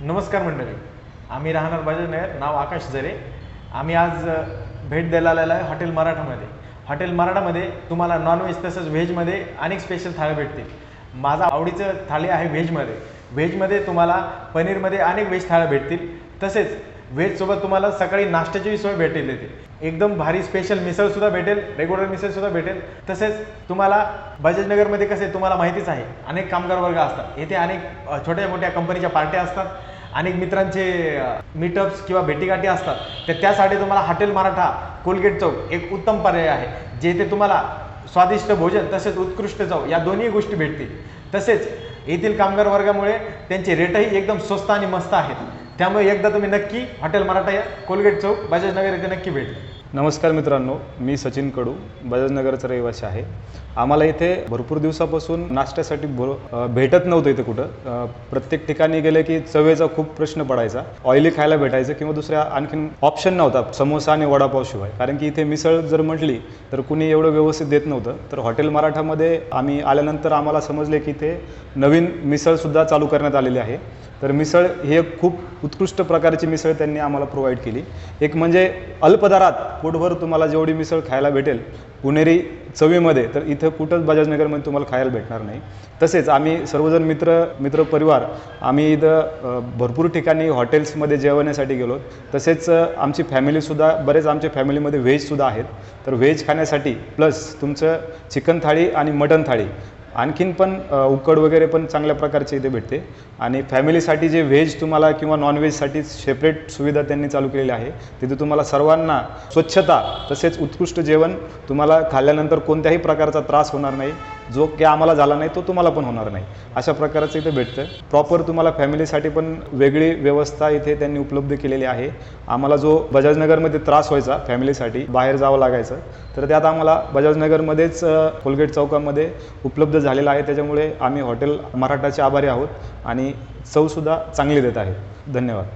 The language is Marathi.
नमस्कार मंडळी. आम्ही राहणार बाजारनगर नाव आकाश जरे. आम्ही आज भेट द्यायला आलेलो आहे हॉटेल मराठामध्ये. हॉटेल मराठामध्ये तुम्हाला नॉनव्हेज तसंच व्हेजमध्ये अनेक स्पेशल थाळ्या भेटतील. माझा आवडीचं थाळी आहे व्हेजमध्ये व्हेजमध्ये तुम्हाला पनीरमध्ये अनेक व्हेज थाळ्या भेटतील. तसेच व्हेजसोबत तुम्हाला सकाळी नाश्त्याचीही सोय भेटेल इथे. एकदम भारी स्पेशल मिसळसुद्धा भेटेल रेग्युलर मिसळसुद्धा भेटेल. तसेच तुम्हाला बजाजनगरमध्ये कसे तुम्हाला माहितीच आहे अनेक कामगार वर्ग असतात. येथे अनेक छोट्या मोठ्या कंपनीच्या पार्ट्या असतात. अनेक मित्रांचे मीटअप्स किंवा भेटीगाठी असतात. तर त्यासाठी तुम्हाला हॉटेल मराठा कोलगेट चौक एक उत्तम पर्याय आहे. जेथे तुम्हाला स्वादिष्ट भोजन तसेच उत्कृष्ट चव या दोन्ही गोष्टी भेटतील. तसेच येथील कामगार वर्गामुळे त्यांचे रेटही एकदम स्वस्त आणि मस्त आहेत. त्यामुळे एकदा तुम्ही नक्की हॉटेल मराठा या. कोलगेट चौक बजाजनगर येथे नक्की भेट. नमस्कार मित्रांनो मी सचिन कडू बजाजनगरचा रहिवासी आहे. आम्हाला इथे भरपूर दिवसापासून नाश्त्यासाठी भेटत नव्हतं इथे कुठं. प्रत्येक ठिकाणी गेले की चवेचा खूप प्रश्न पडायचा. ऑइली खायला भेटायचं किंवा दुसऱ्या आणखीन ऑप्शन नव्हता समोसा आणि वडापाव शिवाय. कारण की इथे मिसळ जर म्हटली तर कुणी एवढं व्यवस्थित देत नव्हतं. तर हॉटेल मराठामध्ये आम्ही आल्यानंतर आम्हाला समजले की इथे नवीन मिसळसुद्धा चालू करण्यात आलेली आहे. तर मिसळ हे खूप उत्कृष्ट प्रकारची मिसळ त्यांनी आम्हाला प्रोव्हाइड केली. एक म्हणजे अल्पदरात पोटभर तुम्हाला जेवढी मिसळ खायला भेटेल पुणेरी चवीमध्ये तर इथं कुठंच बजाजनगरमध्ये तुम्हाला खायला भेटणार नाही. तसेच आम्ही सर्वजण मित्र मित्रपरिवार आम्ही इथं भरपूर ठिकाणी हॉटेल्समध्ये जेवण्यासाठी गेलो. तसेच आमची फॅमिलीसुद्धा बरेच आमच्या फॅमिलीमध्ये व्हेजसुद्धा आहेत. तर व्हेज खाण्यासाठी प्लस तुमचं चिकन थाळी आणि मटन थाळी आणखीन पण उकड वगैरे पण चांगल्या प्रकारचे इथे भेटते. आणि फॅमिलीसाठी जे व्हेज तुम्हाला किंवा नॉनव्हेजसाठी सेपरेट सुविधा त्यांनी चालू केलेली आहे तिथे तुम्हाला सर्वांना स्वच्छता तसेच उत्कृष्ट जेवण तुम्हाला खाल्ल्यानंतर कोणत्याही प्रकारचा त्रास होणार नाही. जो की आम्हाला झाला नाही तो तुम्हाला पण होणार नाही. अशा प्रकारचं इथे भेटतं प्रॉपर तुम्हाला फॅमिलीसाठी पण वेगळी व्यवस्था इथे त्यांनी उपलब्ध केलेली आहे. आम्हाला जो बजाजनगरमध्ये त्रास व्हायचा फॅमिलीसाठी बाहेर जावं लागायचं तर त्यात आम्हाला बजाजनगरमध्येच कोलगेट चौकामध्ये उपलब्ध झालेलं आहे. त्याच्यामुळे आम्ही हॉटेल मराठाचे आभारी आहोत आणि चवसुद्धा चांगली देत आहे. धन्यवाद.